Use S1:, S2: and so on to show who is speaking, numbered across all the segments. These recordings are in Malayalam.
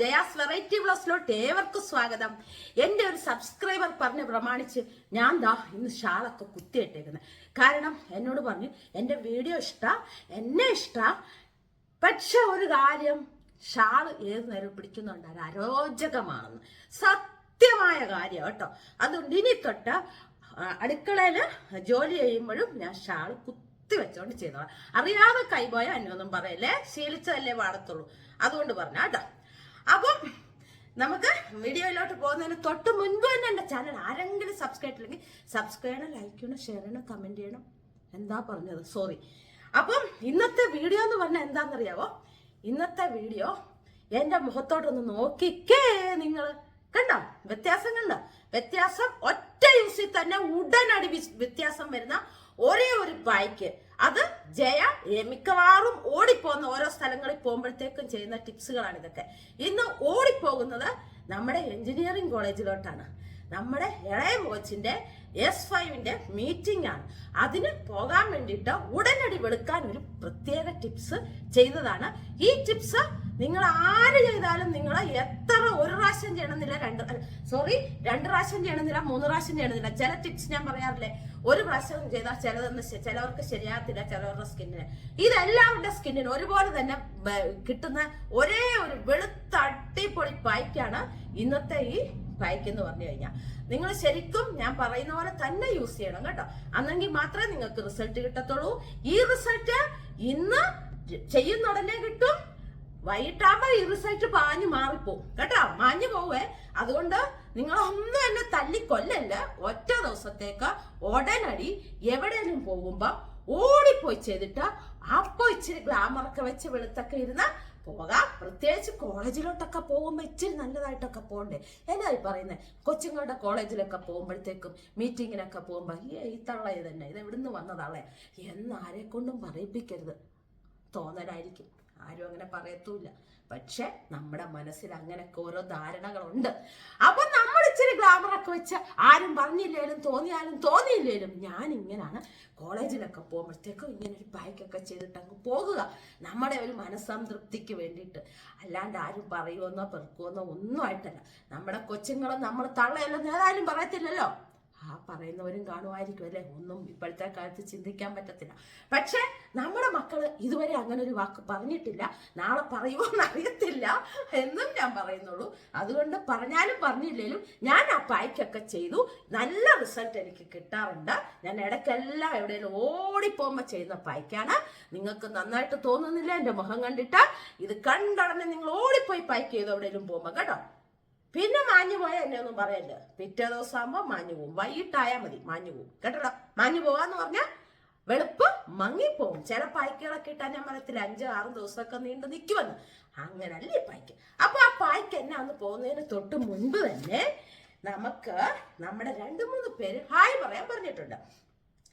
S1: ജയാസ് വെറൈറ്റി ബ്ലോസിലോട്ട് ഏവർക്കും സ്വാഗതം. എന്റെ ഒരു സബ്സ്ക്രൈബർ പറഞ്ഞ് പ്രമാണിച്ച് ഞാൻ ദാ ഇന്ന് ഷാളൊക്കെ കുത്തിയിട്ടേക്കുന്നത് കാരണം എന്നോട് പറഞ്ഞു എന്റെ വീഡിയോ ഇഷ്ട എന്നെ ഇഷ്ട. പക്ഷെ ഒരു കാര്യം ഷാൾ ഏത് നേരം പിടിക്കുന്നുണ്ട്. അത് അരോചകമാണെന്ന്. സത്യമായ കാര്യം കേട്ടോ. അതുകൊണ്ട് ഇനി തൊട്ട് അടുക്കളയിൽ ജോലി ചെയ്യുമ്പോഴും ഞാൻ ഷാൾ കുത്തി വെച്ചോണ്ട് ചെയ്തോളാം. അറിയാതെ കൈപോയ എന്നൊന്നും പറയല്ലേ? ശീലിച്ചതല്ലേ പാടത്തുള്ളൂ. അതുകൊണ്ട് പറഞ്ഞ അപ്പം നമുക്ക് വീഡിയോയിലോട്ട് പോകുന്നതിന് തൊട്ട് മുൻപ് തന്നെ എന്റെ ചാനൽ ആരെങ്കിലും സബ്സ്ക്രൈബ് ചെയ്തില്ലെങ്കിൽ സബ്സ്ക്രൈബ് ചെയ്യണം ലൈക്ക് ചെയ്യണം ഷെയർ ചെയ്യണം കമന്റ് ചെയ്യണം. എന്താ പറഞ്ഞത്? സോറി അപ്പം ഇന്നത്തെ വീഡിയോ എന്ന് പറഞ്ഞാൽ എന്താണെന്നറിയാവോ? ഇന്നത്തെ വീഡിയോ എന്റെ മുഖത്തോട്ടൊന്ന് നോക്കിക്കേ നിങ്ങൾ കണ്ടോ? വ്യത്യാസം കണ്ടോ വ്യത്യാസം ഒറ്റ യൂസിൽ തന്നെ ഉടനടി വ്യത്യാസം വരുന്ന ഒരേ ഒരു ബൈക്ക് അത് ജയ മിക്കവാറും ഓടിപ്പോകുന്ന ഓരോ സ്ഥലങ്ങളിൽ പോകുമ്പോഴത്തേക്കും ചെയ്യുന്ന ടിപ്സുകളാണ് ഇതൊക്കെ. ഇന്ന് ഓടിപ്പോകുന്നത് നമ്മുടെ എഞ്ചിനീയറിംഗ് കോളേജിലോട്ടാണ്. നമ്മുടെ ഇളയ കോച്ചിന്റെ എസ് ഫൈവിന്റെ മീറ്റിംഗ് ആണ്. അതിന് പോകാൻ വേണ്ടിയിട്ട് ഉടനടി വെളുക്കാൻ ഒരു പ്രത്യേക ടിപ്സ് ചെയ്തതാണ്. ഈ ടിപ്സ് നിങ്ങൾ ആര് ചെയ്താലും നിങ്ങൾ എത്ര ഒരു പ്രാവശ്യം ചെയ്യണമെന്നില്ല രണ്ട് സോറി രണ്ട് പ്രാവശ്യം ചെയ്യണമെന്നില്ല മൂന്ന് പ്രാവശ്യം ചെയ്യണമെന്നില്ല. ചില ടിപ്സ് ഞാൻ പറയാറില്ലേ ഒരു പ്രാവശ്യം ചെയ്താൽ ചിലതെന്ന് ചിലവർക്ക് ശരിയാകത്തില്ല ചിലവരുടെ സ്കിന്നിന് ഇതെല്ലാവരുടെ സ്കിന്നിന് ഒരുപോലെ തന്നെ കിട്ടുന്ന ഒരേ ഒരു വെളുത്ത അടിപൊളി പൈക്കാണ് ഇന്നത്തെ ഈ പൈക്ക് എന്ന് പറഞ്ഞു കഴിഞ്ഞാൽ നിങ്ങൾ ശരിക്കും ഞാൻ പറയുന്ന പോലെ തന്നെ യൂസ് ചെയ്യണം കേട്ടോ. അന്നെങ്കിൽ മാത്രമേ നിങ്ങൾക്ക് റിസൾട്ട് കിട്ടത്തുള്ളൂ. ഈ റിസൾട്ട് ഇന്ന് ചെയ്യുന്ന ഉടനെ കിട്ടും. വൈകിട്ടാകുമ്പോ ഈ റിസൾട്ട് പാഞ്ഞു മാറിപ്പോവും. കേട്ടോ? മാഞ്ഞു പോവേ. അതുകൊണ്ട് നിങ്ങൾ ഒന്നും എന്നെ തല്ലിക്കൊല്ലല്ല. ഒറ്റ ദിവസത്തേക്ക് ഉടനടി എവിടെയെങ്കിലും പോകുമ്പോ ഓടിപ്പോയി ചെയ്തിട്ട് അപ്പൊ ഇച്ചിരി ഗ്ലാമറൊക്കെ വെച്ച് വെളുത്തൊക്കെ ഇരുന്ന് പോകാം. പ്രത്യേകിച്ച് കോളേജിലോട്ടൊക്കെ പോകുമ്പോൾ ഇച്ചിരി നല്ലതായിട്ടൊക്കെ പോകണ്ടേ എന്നാ ഈ പറയുന്നത് കൊച്ചുങ്ങളുടെ കോളേജിലൊക്കെ പോകുമ്പോഴത്തേക്കും മീറ്റിങ്ങിനൊക്കെ പോകുമ്പോൾ ഈ ഇത് തന്നെ ഇത് എവിടുന്ന് വന്നതാളെ. എന്ന് ആരെ കൊണ്ടും പറയിപ്പിക്കരുത്. തോന്നലായിരിക്കും. ആരും അങ്ങനെ പറയത്തൂല്ല. പക്ഷെ നമ്മുടെ മനസ്സിൽ അങ്ങനെയൊക്കെ ഓരോ ധാരണകളുണ്ട്. അപ്പൊ നമ്മൾ ഇച്ചിരി ഗ്ലാമറൊക്കെ വെച്ച് ആരും പറഞ്ഞില്ലേലും തോന്നിയാലും തോന്നിയില്ലേലും ഞാൻ ഇങ്ങനെയാണ് കോളേജിലൊക്കെ പോകുമ്പോഴത്തേക്കും ഇങ്ങനെ ഒരു ബൈക്കൊക്കെ ചെയ്തിട്ട് അങ്ങ് പോകുക. നമ്മുടെ ഒരു മനസ്സംതൃപ്തിക്ക് വേണ്ടിയിട്ട്. അല്ലാണ്ട് ആരും പറയുമെന്നോ പെറുക്കുമെന്നോ ഒന്നും ആയിട്ടല്ല. നമ്മുടെ കൊച്ചുങ്ങളും നമ്മൾ തള്ളയല്ലെന്ന് ഏതായാലും പറയത്തില്ലല്ലോ. ആ പറയുന്നവരും കാണുമായിരിക്കും അല്ലെ? ഒന്നും ഇപ്പോഴത്തെ കാലത്ത് ചിന്തിക്കാൻ പറ്റത്തില്ല. പക്ഷെ നമ്മുടെ മക്കൾ ഇതുവരെ അങ്ങനെ ഒരു വാക്ക് പറഞ്ഞിട്ടില്ല. നാളെ പറയുമോന്ന് അറിയത്തില്ല എന്നും ഞാൻ പറയുന്നുള്ളൂ. അതുകൊണ്ട് പറഞ്ഞാലും പറഞ്ഞില്ലെങ്കിലും ഞാൻ ആ പായ്ക്കൊക്കെ ചെയ്തു. നല്ല റിസൾട്ട് എനിക്ക് കിട്ടാറുണ്ട്. ഞാൻ ഇടയ്ക്കെല്ലാം എവിടെയെങ്കിലും ഓടിപ്പോകുമ്പോൾ ചെയ്യുന്ന പായ്ക്കാണ്. നിങ്ങൾക്ക് നന്നായിട്ട് തോന്നുന്നില്ല എന്റെ മുഖം കണ്ടിട്ട്. ഇത് കണ്ടടന്ന് നിങ്ങൾ ഓടിപ്പോയി പായ്ക്ക് ചെയ്ത് എവിടെയെങ്കിലും പോകുമ്പോൾ കേട്ടോ? പിന്നെ മാഞ്ഞു പോയ എന്നെ ഒന്നും പറയല്ല പിറ്റേ ദിവസം ആകുമ്പോ മാഞ്ഞു പോകും വൈകിട്ടായാൽ മതി മാഞ്ഞു പോകും കേട്ടോ മാഞ്ഞു പോകാന്ന് പറഞ്ഞാൽ വെളുപ്പ് മങ്ങിപ്പോവും. ചില പായ്ക്കുകളൊക്കെ ഇട്ടാൽ ഞാൻ മരത്തിൽ അഞ്ച് ആറ് ദിവസമൊക്കെ നീണ്ടു നിൽക്കുമെന്ന് അങ്ങനല്ലേ ഈ പായ്ക്ക്. അപ്പൊ ആ പായ്ക്ക് എന്നെ അന്ന് പോകുന്നതിന് തൊട്ട് മുൻപ് തന്നെ നമുക്ക് നമ്മുടെ രണ്ട് മൂന്ന് പേര് ഹായ് പറയാൻ പറഞ്ഞിട്ടുണ്ട്.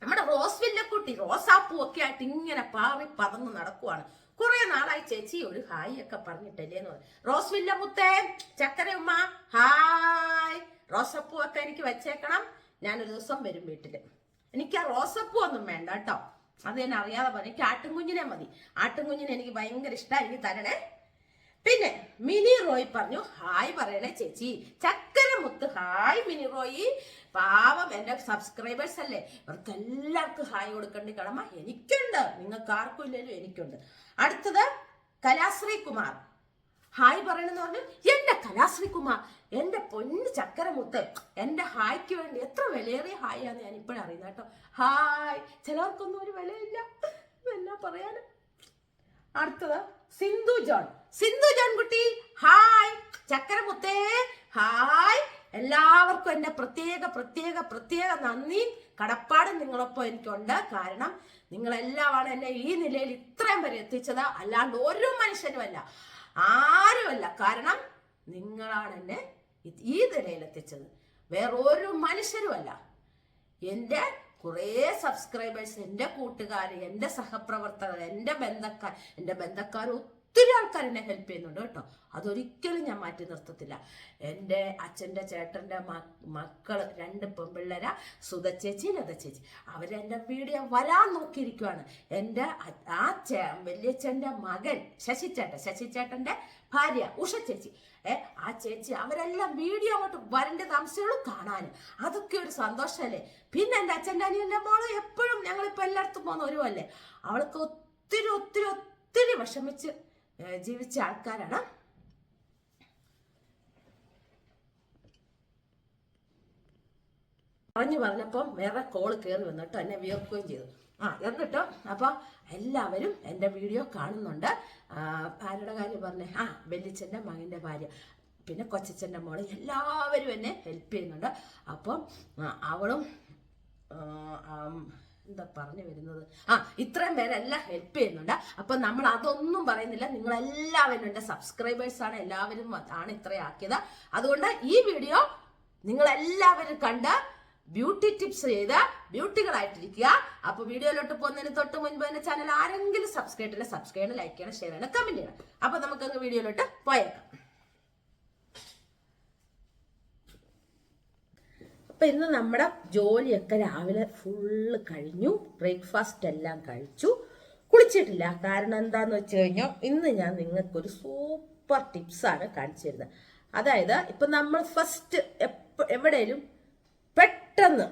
S1: നമ്മുടെ റോസ് വില്ലക്കുട്ടി റോസാപ്പൂ ഒക്കെ ആയിട്ട് ഇങ്ങനെ പാറി പറന്ന് നടക്കുവാണ്. കുറെ നാളായി ചേച്ചി ഒരു ഹായ് ഒക്കെ പറഞ്ഞിട്ടല്ലേ എന്ന് പറഞ്ഞു. റോസ് വില്ല മുത്തേ ചക്കര ഉമ്മ ഹായ്. റോസപ്പൂ ഒക്കെ എനിക്ക് വെച്ചേക്കണം. ഞാനൊരു ദിവസം വരും വീട്ടിൽ എനിക്ക് ആ റോസപ്പൂ ഒന്നും വേണ്ട കേട്ടോ. അത് ഞാൻ അറിയാതെ പറഞ്ഞു. എനിക്ക് ആട്ടുംകുഞ്ഞിനെ മതി. ആട്ടുംകുഞ്ഞിനെ എനിക്ക് ഭയങ്കര ഇഷ്ടമാണ് എനിക്ക് തരണേ. പിന്നെ മിനി റോയ് പറഞ്ഞു ഹായ് പറയണേ ചേച്ചി. ചക്കര മുത്ത് ഹായ് മിനി റോയി. പാവം എന്റെ സബ്സ്ക്രൈബേഴ്സ് അല്ലേ? അവർക്ക് എല്ലാവർക്കും ഹായ് കൊടുക്കേണ്ട കടമ എനിക്കുണ്ട്. നിങ്ങൾക്ക് ആർക്കും ഇല്ലല്ലോ എനിക്കുണ്ട്. അടുത്തത് കലാശ്രീ കുമാർ ഹായ് പറയണെന്ന് പറഞ്ഞു എന്റെ കലാശ്രീ കുമാർ എന്റെ പൊന്ന് ചക്കരമുത്ത് എന്റെ ഹായ്ക്ക് വേണ്ടി എത്ര വിലയേറിയ ഹായ് ആണ് ഞാൻ ഇപ്പോഴും അറിയുന്നത് കേട്ടോ. ഹായ്. ചിലർക്കൊന്നും ഒരു വിലയില്ല. എന്നാ പറയാനും? അടുത്തത് സിന്ധു ജോൺ. സിന്ധു ജോൺ കുട്ടി ഹായ് ചക്കരമുത്തേ ഹായ് എല്ലാവർക്കും എന്റെ പ്രത്യേക പ്രത്യേക പ്രത്യേക നന്ദി. കടപ്പാടും നിങ്ങളൊപ്പം എനിക്കുണ്ട്. കാരണം നിങ്ങളെല്ലാമാണ് എന്നെ ഈ നിലയിൽ ഇത്രയും വരെ എത്തിച്ചത്. അല്ലാണ്ട് ഒരു മനുഷ്യനുമല്ല. ആരുമല്ല. കാരണം നിങ്ങളാണ് എന്നെ ഈ നിലയിൽ എത്തിച്ചത്. വേറൊരു മനുഷ്യരുമല്ല എന്റെ കുറേ സബ്സ്ക്രൈബേഴ്സ് എന്റെ കൂട്ടുകാർ എന്റെ സഹപ്രവർത്തകർ എന്റെ ബന്ധക്കാർ എന്റെ ബന്ധക്കാർ ഒത്തിരി ആൾക്കാർ എന്നെ ഹെൽപ്പ് ചെയ്യുന്നുണ്ട് കേട്ടോ. അതൊരിക്കലും ഞാൻ മാറ്റി നിർത്തത്തില്ല. എന്റെ അച്ഛന്റെ ചേട്ടന്റെ മക്കൾ രണ്ട് പെൺപിള്ളേര സുധ ചേച്ചി ലത ചേച്ചി. അവരെന്റെ വീഡിയോ വരാൻ നോക്കിയിരിക്കുവാണ്. എന്റെ ആ ചേ വലിയച്ഛന്റെ മകൻ ശശിച്ചേട്ടൻ ശശിച്ചേട്ടന്റെ ഭാര്യ ഉഷ ചേച്ചി. ഏ ആ ചേച്ചി അവരെല്ലാം വീഡിയോ അങ്ങോട്ട് വരേണ്ട താമസങ്ങളും കാണാൻ അതൊക്കെ ഒരു സന്തോഷമല്ലേ പിന്നെ എന്റെ അച്ഛന്റെ അനിയന്റെ മോൾ എപ്പോഴും ഞങ്ങളിപ്പോൾ എല്ലായിടത്തും പോകുന്ന ഒരുവല്ലേ? അവൾക്ക് ഒത്തിരി ഒത്തിരി ഒത്തിരി വിഷമിച്ച് ജീവിച്ച ആൾക്കാരാണ്. പറഞ്ഞു പറഞ്ഞപ്പം വേറെ കോൾ കയറി വന്നിട്ട് എന്നെ വിയർക്കുകയും ചെയ്തു. ആ എന്നിട്ട് അപ്പോൾ എല്ലാവരും എന്റെ വീഡിയോ കാണുന്നുണ്ട്. ആരുടെ കാര്യം പറഞ്ഞേ. ആ വെല്ലിച്ചന്റെ മകന്റെ ഭാര്യ പിന്നെ കൊച്ചച്ഛന്റെ മോൾ എല്ലാവരും എന്നെ ഹെൽപ്പ് ചെയ്യുന്നുണ്ട്. അപ്പം അവളും എന്താ പറഞ്ഞു വരുന്നത്? ആ ഇത്രയും പേരെല്ലാം ഹെൽപ്പ് ചെയ്യുന്നുണ്ട്. അപ്പം നമ്മൾ അതൊന്നും പറയുന്നില്ല. നിങ്ങൾ നിങ്ങളെല്ലാവരും എന്റെ ആണ്. എല്ലാവരും ആണ് ഇത്രയാക്കിയത് അതുകൊണ്ട് ഈ വീഡിയോ നിങ്ങൾ എല്ലാവരും കണ്ട് ബ്യൂട്ടി ടിപ്സ് ചെയ്ത് ബ്യൂട്ടികളായിട്ടിരിക്കുക. അപ്പൊ വീഡിയോയിലോട്ട് പോകുന്നതിന് തൊട്ട് മുൻപ് എന്റെ ചാനൽ ആരെങ്കിലും സബ്സ്ക്രൈബ് ചെയ്യണം സബ്സ്ക്രൈബ് ചെയ്യണം ലൈക്ക് ചെയ്യണം ഷെയർ ചെയ്യണം കമന്റ് ചെയ്യണം. അപ്പൊ നമുക്കങ്ങ് വീഡിയോയിലോട്ട് പോയേക്കാം. അപ്പൊ ഇന്ന് നമ്മുടെ ജോലിയൊക്കെ രാവിലെ ഫുള്ള് കഴിഞ്ഞു. ബ്രേക്ക്ഫാസ്റ്റ് എല്ലാം കഴിച്ചു. കുളിച്ചിട്ടില്ല. കാരണം എന്താന്ന് വെച്ച് കഴിഞ്ഞാൽ ഇന്ന് ഞാൻ നിങ്ങൾക്കൊരു സൂപ്പർ ടിപ്സാണ് കാണിച്ചു തരുന്നത്. അതായത് ഇപ്പൊ നമ്മൾ ഫസ്റ്റ് എവിടെയും പെട്ടെന്ന്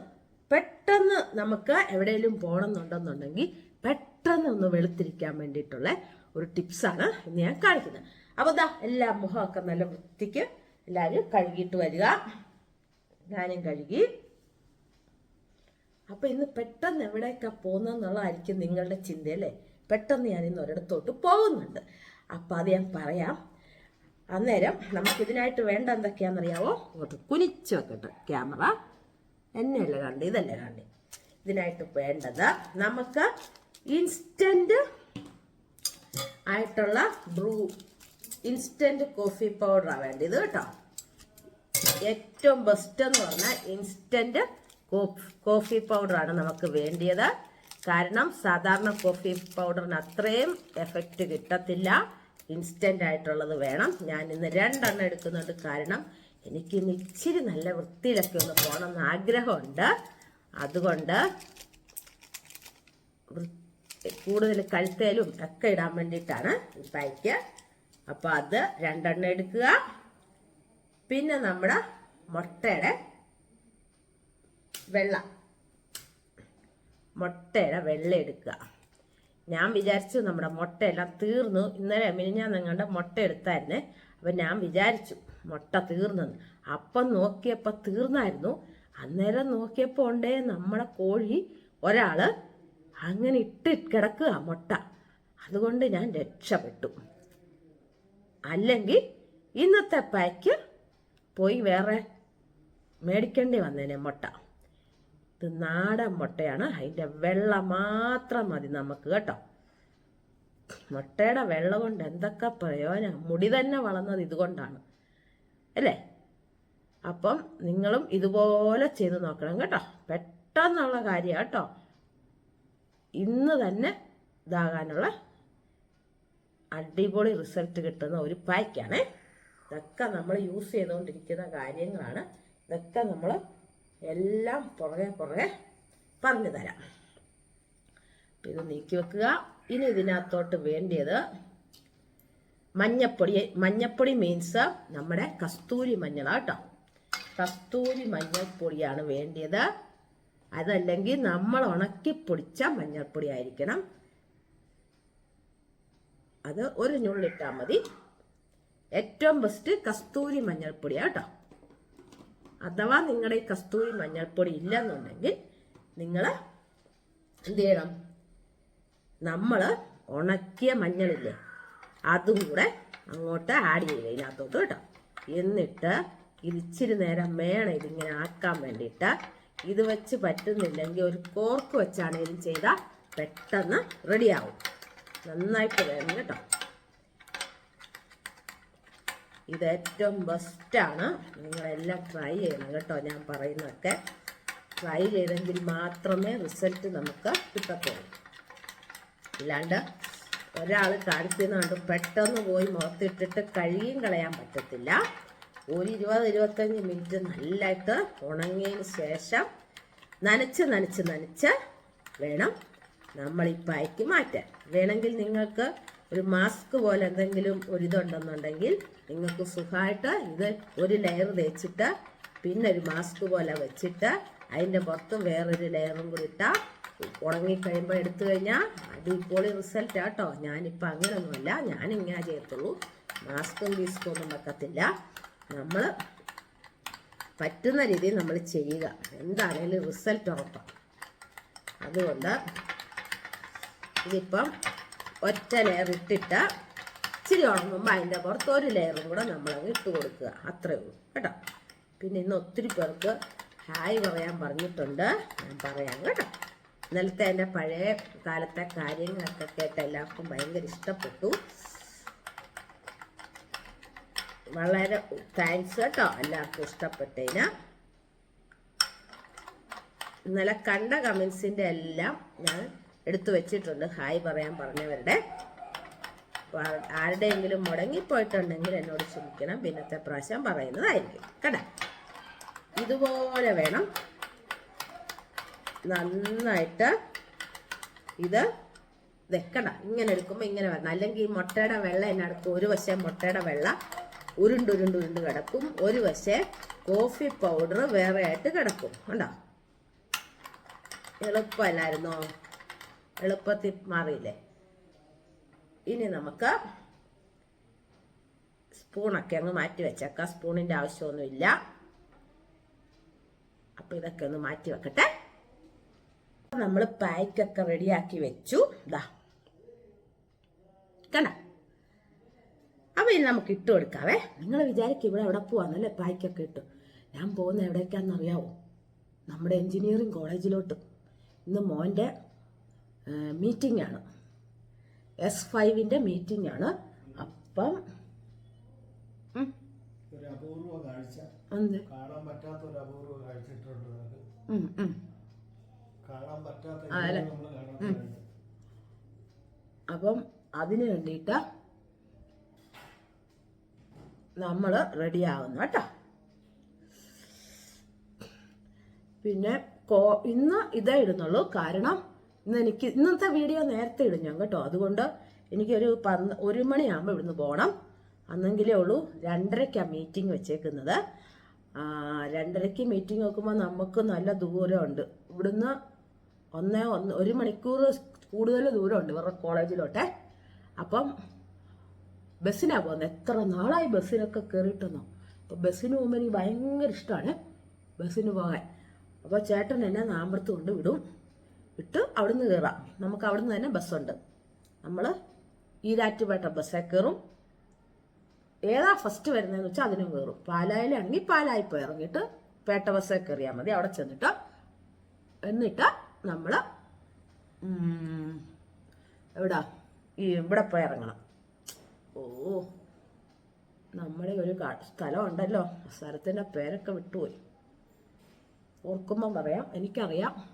S1: പെട്ടെന്ന് നമുക്ക് എവിടെയെങ്കിലും പോകണമെന്നുണ്ടെന്നുണ്ടെങ്കിൽ പെട്ടെന്ന് ഒന്ന് വെളുത്തിരിക്കാൻ വേണ്ടിയിട്ടുള്ള ഒരു ടിപ്സാണ് ഇന്ന് ഞാൻ കാണിക്കുന്നത്. അപ്പോൾ ദാ എല്ലാ മുഖമൊക്കെ നല്ല വൃത്തിക്ക് എല്ലാവരും കഴുകിയിട്ട് വരിക. ഞാനും കഴുകി. അപ്പൊ ഇന്ന് പെട്ടെന്ന് എവിടെയൊക്കെ പോകുന്നതെന്നുള്ളതായിരിക്കും നിങ്ങളുടെ ചിന്ത ചിന്തയല്ലേ പെട്ടെന്ന് ഞാൻ ഇന്ന് ഒരിടത്തോട്ട് പോകുന്നുണ്ട്. അപ്പൊ അത് ഞാൻ പറയാം. അന്നേരം നമുക്ക് ഇതിനായിട്ട് വേണ്ട എന്തൊക്കെയാണെന്നറിയാവോ? ഇങ്ങോട്ട് കുനിച്ച് വെക്കട്ടെ. ക്യാമറ. എന്നെയല്ലേ കണ്ട്? ഇതല്ലേ കണ്ട്? ഇതിനായിട്ട് വേണ്ടത് നമുക്ക് ഇൻസ്റ്റന്റ് ആയിട്ടുള്ള ബ്രൂ ഇൻസ്റ്റന്റ് കോഫി പൗഡറാണ് വേണ്ടത് കേട്ടോ. ഏറ്റവും ബെസ്റ്റ് എന്ന് പറഞ്ഞാൽ ഇൻസ്റ്റന്റ് കോഫി പൗഡറാണ് നമുക്ക് വേണ്ടിയത്. കാരണം സാധാരണ കോഫി പൗഡറിന് അത്രയും എഫക്റ്റ് കിട്ടത്തില്ല. ഇൻസ്റ്റന്റ് ആയിട്ടുള്ളത് വേണം. ഞാൻ ഇന്ന് രണ്ടെണ്ണം എടുക്കുന്നുണ്ട് കാരണം എനിക്ക് ഇന്ന് ഇച്ചിരി നല്ല വൃത്തിയിലൊക്കെ ഒന്ന് പോകണം എന്ന് ആഗ്രഹമുണ്ട്. അതുകൊണ്ട് കൂടുതൽ കഴുത്തേലും ഒക്കെ ഇടാൻ വേണ്ടിയിട്ടാണ് ഈ പായ്ക്ക് അപ്പോൾ അത് രണ്ടെണ്ണം എടുക്കുക. പിന്നെ നമ്മുടെ മുട്ടയുടെ വെള്ള. മുട്ടയുടെ വെള്ള എടുക്കുക. ഞാൻ വിചാരിച്ചു നമ്മുടെ മുട്ടയെല്ലാം തീർന്നു. ഇന്നലെ മിനിഞ്ഞാൻ നിങ്ങളുടെ മുട്ട എടുത്തായിരുന്നേ. അപ്പം ഞാൻ വിചാരിച്ചു മുട്ട തീർന്നു അപ്പം നോക്കിയപ്പോൾ തീർന്നായിരുന്നു. അന്നേരം നോക്കിയപ്പോൾ ഉണ്ടേ നമ്മുടെ കോഴി ഒരാൾ അങ്ങനെ ഇട്ട് കിടക്കുക മുട്ട. അതുകൊണ്ട് ഞാൻ രക്ഷപ്പെട്ടു. അല്ലെങ്കിൽ ഇന്നത്തെ പായ്ക്ക് പോയി വേറെ മേടിക്കേണ്ടി വന്നേനെ മുട്ട. ഇത് നാടൻ മുട്ടയാണ്. അതിന്റെ വെള്ള മാത്രം മതി നമുക്ക് കേട്ടോ. മുട്ടയുടെ വെള്ള കൊണ്ട് എന്തൊക്കെ പ്രയോജനം? മുടി തന്നെ വളർന്നത് ഇതുകൊണ്ടാണ്. അല്ലേ? അപ്പം നിങ്ങളും ഇതുപോലെ ചെയ്ത് നോക്കണം കേട്ടോ. പെട്ടെന്നുള്ള കാര്യം കേട്ടോ. ഇന്ന് തന്നെ ഇതാകാനുള്ള അടിപൊളി റിസൾട്ട് കിട്ടുന്ന ഒരു പായ്ക്കാണ്. ഇതൊക്കെ നമ്മൾ യൂസ് ചെയ്തുകൊണ്ടിരിക്കുന്ന കാര്യങ്ങളാണ്. ഇതൊക്കെ നമ്മൾ എല്ലാം പുറകെ പുറകെ പറഞ്ഞു തരാം. ഇത് നീക്കി വെക്കുക. ഇനി ഇതിനകത്തോട്ട് വേണ്ടിയത് മഞ്ഞപ്പൊടി മഞ്ഞപ്പൊടി മീൻസ് നമ്മുടെ കസ്തൂരി മഞ്ഞളാട്ടോ കസ്തൂരി മഞ്ഞൾപ്പൊടിയാണ് വേണ്ടിയത്. അതല്ലെങ്കിൽ നമ്മൾ ഉണക്കി പൊടിച്ച മഞ്ഞൾപ്പൊടി ആയിരിക്കണം. അത് ഒരു ഞുള്ളിട്ടാൽ മതി. ഏറ്റവും ബെസ്റ്റ് കസ്തൂരി മഞ്ഞൾപ്പൊടിയാണ് കേട്ടോ അഥവാ നിങ്ങളുടെ ഈ കസ്തൂരി മഞ്ഞൾപ്പൊടി ഇല്ലെന്നുണ്ടെങ്കിൽ നിങ്ങൾ എന്ത് ചെയ്യണം? നമ്മൾ ഉണക്കിയ മഞ്ഞളില്ലേ അതും കൂടെ അങ്ങോട്ട് ആഡ് ചെയ്യുക. ഇതിനകത്തോട്ട് കേട്ടോ. എന്നിട്ട് ഇച്ചിരി നേരം വേണം ഇതിങ്ങനെ ആക്കാൻ വേണ്ടിയിട്ട്. ഇത് വെച്ച് പറ്റുന്നില്ലെങ്കിൽ ഒരു കോർക്ക് വെച്ചാണെങ്കിലും ചെയ്താൽ പെട്ടെന്ന് റെഡിയാവും നന്നായിട്ട് വേണം കേട്ടോ. ഇത് ഏറ്റവും ബെസ്റ്റാണ് നിങ്ങളെല്ലാം ട്രൈ ചെയ്യണം കേട്ടോ ഞാൻ പറയുന്നതൊക്കെ. ട്രൈ ചെയ്തെങ്കിൽ മാത്രമേ റിസൾട്ട് നമുക്ക് കിട്ടത്തുള്ളൂ. ഇല്ലാണ്ട് ഒരാൾ കാണിക്കുന്നുണ്ട് പെട്ടെന്ന് പോയി മുഖത്തിട്ടിട്ട് കഴുകിയും കളയാൻ പറ്റത്തില്ല. ഒരു ഇരുപത് ഇരുപത്തഞ്ച് മിനിറ്റ് നല്ലതായിട്ട് ഉണങ്ങിയതിന് ശേഷം നനച്ച് നനച്ച് നനച്ച് വേണം നമ്മൾ ഈ പായ്ക്ക് മാറ്റാൻ. വേണമെങ്കിൽ നിങ്ങൾക്ക് ഒരു മാസ്ക് പോലെ എന്തെങ്കിലും ഒരിതുണ്ടെന്നുണ്ടെങ്കിൽ നിങ്ങൾക്ക് സുഖമായിട്ട് ഇത് ഒരു ലെയർ തേച്ചിട്ട് പിന്നെ ഒരു മാസ്ക് പോലെ വെച്ചിട്ട് അതിന്റെ പുറത്ത് വേറൊരു ലെയറും കൂടി ഇട്ടാൽ ഉണങ്ങിക്കഴിയുമ്പോൾ എടുത്തു കഴിഞ്ഞാൽ അടിപൊളി റിസൾട്ട് ആട്ടോ ഞാനിപ്പോൾ അങ്ങനെയൊന്നുമല്ല ഞാനിങ്ങനെ ചെയ്യത്തുള്ളൂ. മാസ്കും ഗീസ്കും ഒന്നും വെക്കത്തില്ല. നമ്മൾ പറ്റുന്ന രീതിയിൽ നമ്മൾ ചെയ്യുക. എന്താണെങ്കിലും റിസൾട്ട് ഉറപ്പാണ് അതുകൊണ്ട് ഇതിപ്പം ഒറ്റ ലെയർ ഇട്ടിട്ട് ഇച്ചിരി ഉണങ്ങുമ്പോൾ അതിന്റെ പുറത്ത് ഒരു ലെയറും കൂടെ നമ്മളങ്ങ് ഇട്ട് കൊടുക്കുക. അത്രയേ ഉള്ളൂ. കേട്ടോ? പിന്നെ ഇന്ന് ഒത്തിരി പേർക്ക് ഹായ് പറയാൻ പറഞ്ഞിട്ടുണ്ട്. ഞാൻ പറയാം കേട്ടോ. ഇന്നലത്തെ എന്റെ പഴയ കാലത്തെ കാര്യങ്ങളൊക്കെ കേട്ട് എല്ലാവർക്കും ഭയങ്കര ഇഷ്ടപ്പെട്ടു. വളരെ താങ്ക്സ് കേട്ടോ. എല്ലാവർക്കും ഇഷ്ടപ്പെട്ടതിന്. ഇന്നലെ കണ്ട കമൻസിന്റെ എല്ലാം ഞാൻ എടുത്തു വെച്ചിട്ടുണ്ട്. ഹായ് പറയാൻ പറഞ്ഞവരുടെ. ആരുടെയെങ്കിലും മുടങ്ങിപ്പോയിട്ടുണ്ടെങ്കിൽ എന്നോട് ക്ഷമിക്കണം. പിന്നത്തെ പ്രാവശ്യം പറയുന്നതായിരിക്കും. കേട്ടോ? ഇതുപോലെ വേണം നന്നായിട്ട് ഇത് വെക്കണം ഇങ്ങനെ എടുക്കുമ്പോൾ ഇങ്ങനെ വരണം. അല്ലെങ്കിൽ ഈ മുട്ടയുടെ വെള്ള എന്നടുക്കും ഒരു വശം മുട്ടയുടെ വെള്ളം ഉരുണ്ട് ഉരുണ്ട് ഉരുണ്ട് കിടക്കും. ഒരു വശം കോഫി പൗഡർ വേറെ ആയിട്ട് കിടക്കും. കണ്ടോ? എളുപ്പമല്ലായിരുന്നോ? എളുപ്പത്തിൽ മാറിയില്ലേ? ഇനി നമുക്ക് സ്പൂണൊക്കെ അങ്ങ് മാറ്റി വെച്ചേക്കാം. സ്പൂണിന്റെ ആവശ്യമൊന്നുമില്ല. അപ്പം ഇതൊക്കെ ഒന്ന് മാറ്റി വെക്കട്ടെ. നമ്മൾ പായ്ക്കൊക്കെ റെഡിയാക്കി വെച്ചു. ഇതാ കണ്ട? അപ്പം ഇനി നമുക്ക് ഇട്ട് കൊടുക്കാവേ. നിങ്ങൾ വിചാരിക്കും ഇവിടെ എവിടെ പോവാന്നല്ലേ പായ്ക്കൊക്കെ ഇട്ടു. ഞാൻ പോകുന്ന എവിടേക്കാണെന്നറിയാവോ? നമ്മുടെ എൻജിനീയറിങ് കോളേജിലോട്ട്. ഇന്ന് മോന്റെ മീറ്റിംഗ് ആണ്. എസ് ഫൈവിന്റെ മീറ്റിംഗ് ആണ്. അപ്പം. അപ്പം അതിന് വേണ്ടിയിട്ട് നമ്മൾ റെഡിയാവുന്നു കേട്ടോ. പിന്നെ കോ ഇന്ന് ഇതേ ഇടുന്നുള്ളൂ. കാരണം ഇന്ന് എനിക്ക് ഇന്നത്തെ വീഡിയോ നേരത്തെ ഇടും ഞാൻ കേട്ടോ. അതുകൊണ്ട് എനിക്കൊരു പന്ത് ഒരു മണിയാകുമ്പോൾ ഇവിടുന്ന് പോകണം അന്നെങ്കിലേ ഉള്ളൂ രണ്ടരയ്ക്കാണ് മീറ്റിംഗ് വെച്ചേക്കുന്നത്. രണ്ടരയ്ക്ക് മീറ്റിംഗ് വെക്കുമ്പോൾ നമുക്ക് നല്ല ദൂരമുണ്ട്. ഇവിടുന്ന് ഒന്നേ ഒന്ന് ഒരു മണിക്കൂർ കൂടുതൽ ദൂരമുണ്ട് ഇവരുടെ കോളേജിലോട്ടെ. അപ്പം ബസ്സിനാണ് പോകുന്നത്. എത്ര നാളായി ബസ്സിനൊക്കെ കയറിയിട്ടെന്നോ അപ്പോൾ ബസ്സിന് പോകുമ്പോൾ എനിക്ക് ഭയങ്കര ഇഷ്ടമാണ് ബസ്സിന് പോകാൻ. അപ്പോൾ ചേട്ടൻ എന്നെ നാമ്പർത്ത് കൊണ്ട് വിടും. വിട്ട് അവിടുന്ന് കയറാം നമുക്ക് അവിടുന്ന് തന്നെ ബസ്സുണ്ട് നമ്മൾ ഈരാറ്റുപേട്ട ബസ്സിൽ കയറും ഏതാ ഫസ്റ്റ് വരുന്നതെന്ന് വെച്ചാൽ അതിനും കയറും പാലായിലാണെങ്കിൽ പാലായി പോയി ഇറങ്ങിയിട്ട് പേട്ട ബസ്സിൽ കയറിയാൽ മതി. അവിടെ ചെന്നിട്ട് എന്നിട്ട് നമ്മൾ എവിടാ? ഈ ഇവിടെ പോയി ഇറങ്ങണം. ഓ നമ്മുടെ ഒരു സ്ഥലം ഉണ്ടല്ലോ സ്ഥലത്തിന്റെ പേരൊക്കെ വിട്ടുപോയി. ഓർക്കുമ്പം പറയാം. എനിക്കറിയാം.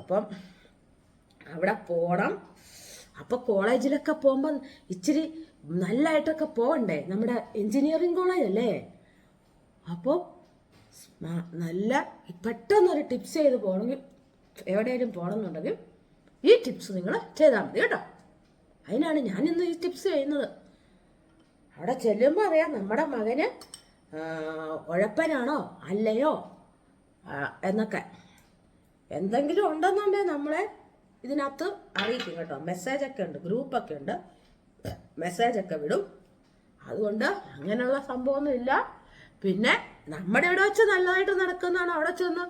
S1: അപ്പം അവിടെ പോണം. അപ്പൊ കോളേജിലൊക്കെ പോകുമ്പോൾ ഇച്ചിരി നല്ലതായിട്ടൊക്കെ പോകണ്ടേ നമ്മുടെ എഞ്ചിനീയറിംഗ് കോളേജ് അല്ലേ? അപ്പോൾ നല്ല പെട്ടെന്നൊരു ടിപ്സ് ചെയ്ത് പോകണമെങ്കിൽ എവിടെയെങ്കിലും പോകണമെന്നുണ്ടെങ്കിൽ ഈ ടിപ്സ് നിങ്ങൾ ചെയ്താൽ മതി കേട്ടോ. അതിനാണ് ഞാനിന്ന് ഈ ടിപ്സ് ചെയ്യുന്നത്. അവിടെ ചെല്ലുമ്പോൾ അറിയാം നമ്മുടെ മകന് ഉഴപ്പനാണോ അല്ലയോ എന്നൊക്കെ. എന്തെങ്കിലും ഉണ്ടെന്നുണ്ടെങ്കിൽ നമ്മളെ ഇതിനകത്ത് അറിയിക്കും കേട്ടോ. മെസ്സേജൊക്കെ ഉണ്ട് ഗ്രൂപ്പൊക്കെ ഉണ്ട്. മെസ്സേജൊക്കെ വിടും. അതുകൊണ്ട് അങ്ങനെയുള്ള സംഭവമൊന്നും ഇല്ല. പിന്നെ നമ്മുടെ ഇവിടെ വെച്ച് നല്ലതായിട്ട് നടക്കുന്നതാണ്. അവിടെ ചെന്ന്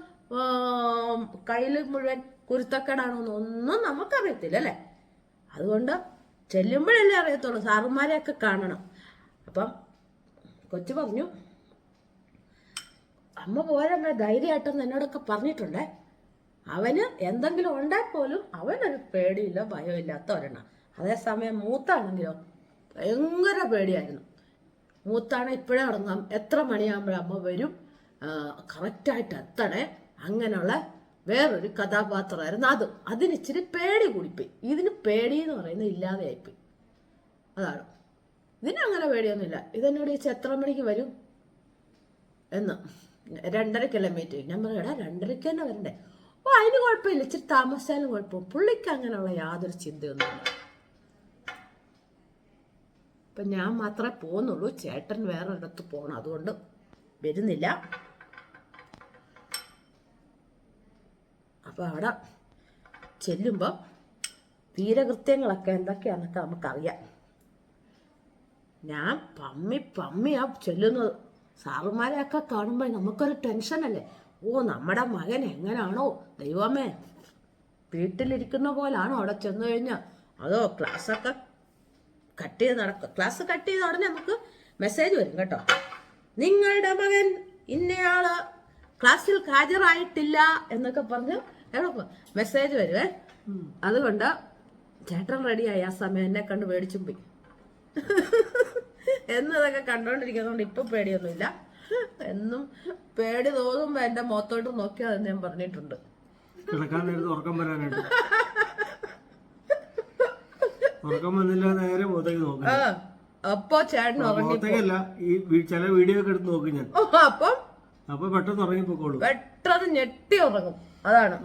S1: കയ്യിൽ മുഴുവൻ കുരുത്തക്കേടാണോന്ന് ഒന്നും നമുക്കറിയത്തില്ല അല്ലേ? അതുകൊണ്ട് ചെല്ലുമ്പോഴല്ലേ അറിയത്തുള്ളൂ. സാറുമാരെയൊക്കെ കാണണം. അപ്പം കൊച്ചു പറഞ്ഞു അമ്മ പോരമ്മ ധൈര്യമായിട്ടെന്ന് എന്നോടൊക്കെ പറഞ്ഞിട്ടുണ്ടേ. അവന് എന്തെങ്കിലും ഉണ്ടാൽ പോലും അവനൊരു പേടിയില്ല ഭയമില്ലാത്ത ഒരെണ്ണം. അതേസമയം മൂത്താണെങ്കിലോ ഭയങ്കര പേടിയായിരുന്നു. മൂത്താണ് ഇപ്പോഴേ ഉറങ്ങാം. എത്ര മണിയാകുമ്പോഴേ അമ്മ വരും? കറക്റ്റായിട്ട് എത്തണേ. അങ്ങനെയുള്ള വേറൊരു കഥാപാത്രമായിരുന്നു അത്. അതിന് ഇച്ചിരി പേടി കൂടിപ്പോയി. ഇതിന് പേടി എന്ന് പറയുന്നത് ഇല്ലാതെ ഇല്ലാതെയായിപ്പോയി. അതാണ്. ഇതിനങ്ങനെ പേടിയൊന്നുമില്ല. ഇതെന്നോട് ചോദിച്ചാൽ എത്ര മണിക്ക് വരും? എന്ന്. രണ്ടരക്കല്ലേ കിലോമീറ്റർ ഞാൻ പറയാ രണ്ടരയ്ക്ക് തന്നെ വരണ്ടേ. ഓ അതിന് കുഴപ്പമില്ല. ഇച്ചിരി താമസിച്ചാലും കുഴപ്പം പുള്ളിക്ക് അങ്ങനെയുള്ള യാതൊരു ചിന്തയൊന്നുമില്ല. അപ്പം ഞാൻ മാത്രമേ പോകുന്നുള്ളൂ. ചേട്ടൻ വേറെ ഇടത്ത് പോകണം അതുകൊണ്ട് വരുന്നില്ല. അപ്പോൾ അവിടെ ചെല്ലുമ്പോൾ വീരകൃത്യങ്ങളൊക്കെ എന്തൊക്കെയാണെന്നൊക്കെ നമുക്കറിയാം. ഞാൻ പമ്മി പമ്മിയാ ചെല്ലുന്നത്. സാറുമാരെയൊക്കെ കാണുമ്പോൾ നമുക്കൊരു ടെൻഷനല്ലേ? ഓ നമ്മുടെ മകൻ എങ്ങനാണോ? ദൈവമേ വീട്ടിലിരിക്കുന്ന പോലാണോ അവിടെ ചെന്ന് കഴിഞ്ഞാൽ അതോ ക്ലാസ്സൊക്കെ കട്ട് ചെയ്ത് നടക്കും ക്ലാസ് കട്ട് ചെയ്ത് ഉടനെ നമുക്ക് മെസ്സേജ് വരും കേട്ടോ. നിങ്ങളുടെ മകൻ ഇന്നയാൾ ക്ലാസ്സിൽ ഹാജരായിട്ടില്ല എന്നൊക്കെ പറഞ്ഞ് മെസ്സേജ് വരുവേ. അതുകൊണ്ട് ചേട്ടൻ റെഡിയായി ആ സമയം എന്നെ കണ്ട് മേടിച്ചും പോയി. എന്നതൊക്കെ കണ്ടോണ്ടിരിക്കുന്നതുകൊണ്ട് ഇപ്പൊ പേടിയൊന്നുമില്ല. എന്നും പേടി തോന്നുമ്പോ എന്റെ മുഖത്തോട്ട് നോക്കിയാൽ ഞാൻ പറഞ്ഞിട്ടുണ്ട്.
S2: കിടക്കാൻ നേരത്ത് ഉറക്കം വരാനായിട്ട്. ഉറക്കം വന്നില്ല നേരെ മുഖത്തേക്ക് നോക്കും.
S1: ആ അപ്പൊ ചേട്ടൻ
S2: മുഖത്തേക്കല്ല ഈ ചില വീഡിയോ ഒക്കെ എടുത്ത് നോക്കും ഞാൻ.
S1: അപ്പം
S2: അപ്പൊ പെട്ടെന്ന് ഉറങ്ങിപ്പോക്കോളൂ.
S1: പെട്ടെന്ന് ഞെട്ടി ഉറങ്ങും. അതാണ്.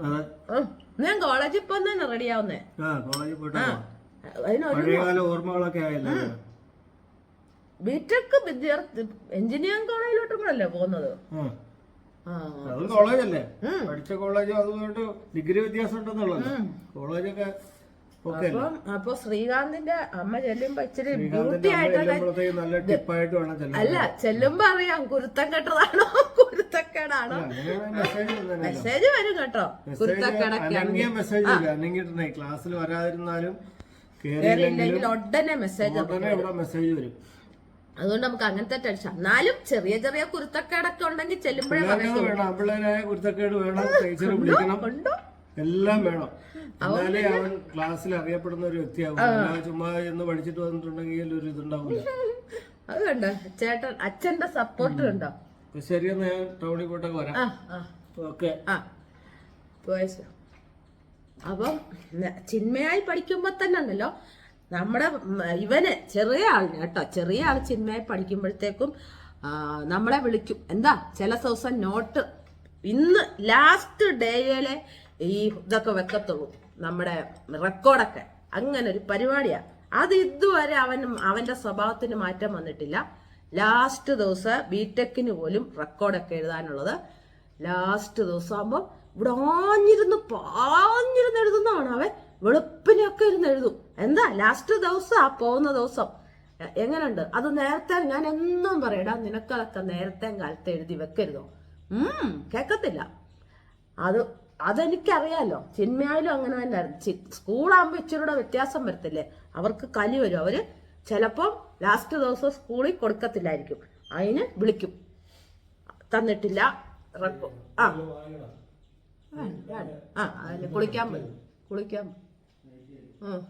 S1: ഞാൻ കോളേജിൽ പോകുന്നതന്നെ തന്നെ റെഡിയാവുന്നേ
S2: കോളേജിൽ പോയിട്ട്
S1: അതിനൊരു
S2: ഓർമ്മകളൊക്കെ ആയല്ലോ.
S1: ബിടെക് വിദ്യാർത്ഥി എഞ്ചിനീയറിംഗ് കോളേജിലോട്ടും കൂടെ അല്ലേ പോകുന്നത്
S2: അതും കോളേജല്ലേ? പഠിച്ച കോളേജ് അതുകൊണ്ട് ഡിഗ്രി വ്യത്യാസം ഉണ്ടെന്നുള്ളത് കോളേജൊക്കെ
S1: അപ്പം അപ്പൊ ശ്രീകാന്തിന്റെ അമ്മ ചെല്ലുമ്പോ ഇച്ചിരി ബ്യൂട്ടി ആയിട്ട്
S2: ചെല്ലുമ്പോഴത്തേക്ക് നല്ല ടിപ്പായിട്ട് വേണം ചെല്ലാൻ
S1: അല്ല ചെല്ലുമ്പോ അറിയാം കുരുത്തം കെട്ടതാണോ കുരുത്തക്കേടാണോ
S2: മെസ്സേജ്
S1: വരും കേട്ടോ കുരുത്തക്കേടൊക്കെ
S2: ക്ലാസ്സിൽ വരാതിരുന്നാലും
S1: ഉടനെ മെസ്സേജ്
S2: മെസ്സേജ് വരും.
S1: അതുകൊണ്ട് നമുക്ക് അങ്ങനത്തെ ടെൻഷൻ എന്നാലും ചെറിയ ചെറിയ കുരുത്തക്കേടൊക്കെ ഉണ്ടെങ്കിൽ ചെല്ലുമ്പോഴേ
S2: വേണം പിള്ളേരെ കുരുത്തക്കേട് വേണം ടീച്ചർ വിളിക്കണം. എല്ലാം വേണം. എന്നാലേ അവൻ ക്ലാസ്സിൽ അറിയപ്പെടുന്ന ഒരു വ്യക്തിയാവും. ചുമ്മാ എന്ന് പഠിച്ചിട്ട് വന്നിട്ടുണ്ടെങ്കിൽ ഒരു ഇതുണ്ടാവില്ല
S1: അത് കണ്ടോ ചേട്ടൻ അച്ഛന്റെ സപ്പോർട്ട് കണ്ടോ
S2: അപ്പൊ ശരിയെന്ന് ഞാൻ ടൗണിൽ പോയിട്ടൊക്കെ വരാം. ഓക്കെ.
S1: ആ. പോയച്ചോ അപ്പം ചിന്മയായി പഠിക്കുമ്പോ തന്നെ ഉണ്ടല്ലോ. നമ്മുടെ ഇവന് ചെറിയ ആളിന് കേട്ടോ ചെറിയ ആൾ ചിന്മയെ പഠിക്കുമ്പോഴത്തേക്കും നമ്മളെ വിളിക്കും. എന്താ? ചില ദിവസം നോട്ട് ഇന്ന് ലാസ്റ്റ് ഡേയിലെ ഈ ഇതൊക്കെ വെക്കത്തുള്ളൂ. നമ്മുടെ റെക്കോർഡൊക്കെ അങ്ങനെ ഒരു പരിപാടിയാണ് അത് ഇതുവരെ അവൻ അവന്റെ സ്വഭാവത്തിന് മാറ്റം വന്നിട്ടില്ല. ലാസ്റ്റ് ദിവസം ബിടെക്കിന് പോലും റെക്കോർഡൊക്കെ എഴുതാനുള്ളത്. ലാസ്റ്റ് ദിവസം ആകുമ്പോൾ ഇവിടെ ആഞ്ഞിരുന്ന് പാഞ്ഞിരുന്ന് എഴുതുന്നതാണ് അവൻ? വെളുപ്പിനൊക്കെ ഇരുന്ന് എഴുതും. എന്താ ലാസ്റ്റ് ദിവസം ആ പോകുന്ന ദിവസം. എങ്ങനെയുണ്ട് അത് നേരത്തെ ഞാൻ എന്നും പറയടാ നിനക്കതൊക്കെ നേരത്തെ കാലത്ത് എഴുതി വെക്കരുതോ? ഉം കേക്കത്തില്ല. അത് അതെനിക്കറിയാലോ. ചിന്മയായാലും അങ്ങനെ തന്നെ. സ്കൂളാകുമ്പോൾ ഇച്ചിരി കൂടെ വ്യത്യാസം വരത്തില്ലേ? അവർക്ക് കലി വരും. അവർ ചിലപ്പം ലാസ്റ്റ് ദിവസം സ്കൂളിൽ കൊടുക്കത്തില്ലായിരിക്കും. അതിന് വിളിക്കും. തന്നിട്ടില്ല. ആ. ആ അതിന് കുളിക്കാൻ കുളിക്കാൻ ആ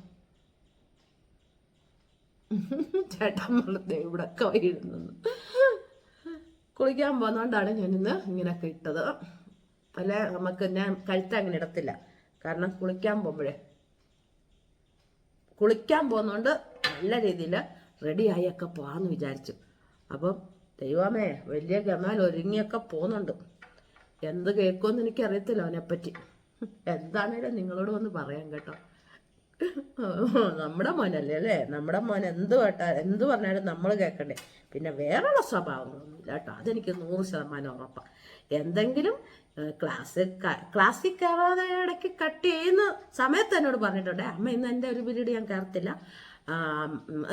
S1: ചേട്ടൻ പറഞ്ഞത് ഇവിടൊക്കെ വീഴുന്നു കുളിക്കാൻ പോകുന്നതുകൊണ്ടാണ് ഞാനിന്ന് ഇങ്ങനെയൊക്കെ ഇട്ടത്. അല്ലെ നമുക്ക് ഞാൻ കഴുത്ത് അങ്ങനെ ഇടത്തില്ല. കാരണം കുളിക്കാൻ പോകുമ്പോഴേ കുളിക്കാൻ പോകുന്നതുകൊണ്ട് നല്ല രീതിയിൽ റെഡിയായൊക്കെ പോകാമെന്ന് വിചാരിച്ചു. അപ്പം ദൈവമേ വലിയ ഗമാൽ ഒരുങ്ങിയൊക്കെ പോകുന്നുണ്ട് എന്ത് കേൾക്കുമെന്ന് എനിക്കറിയത്തില്ല അവനെപ്പറ്റി. എന്താണേലും നിങ്ങളോട് വന്ന് പറയാം കേട്ടോ. നമ്മുടെ മോനല്ലേ അല്ലേ? നമ്മുടെ മോൻ എന്ത് കേട്ടാ എന്ത് പറഞ്ഞാലും നമ്മൾ കേൾക്കണ്ടേ പിന്നെ വേറെയുള്ള സ്വഭാവങ്ങളൊന്നുമില്ല കേട്ടോ. അതെനിക്ക് നൂറ് ശതമാനം ഉറപ്പാണ് എന്തെങ്കിലും ക്ലാസ് ക്ലാസ്സിൽ കയറാതെ ഇടയ്ക്ക് കട്ട് ചെയ്യുന്ന സമയത്ത് എന്നോട് പറഞ്ഞിട്ടുണ്ട് അമ്മ ഇന്ന് എന്റെ ഒരു പീരീഡ് ഞാൻ കയറത്തില്ല.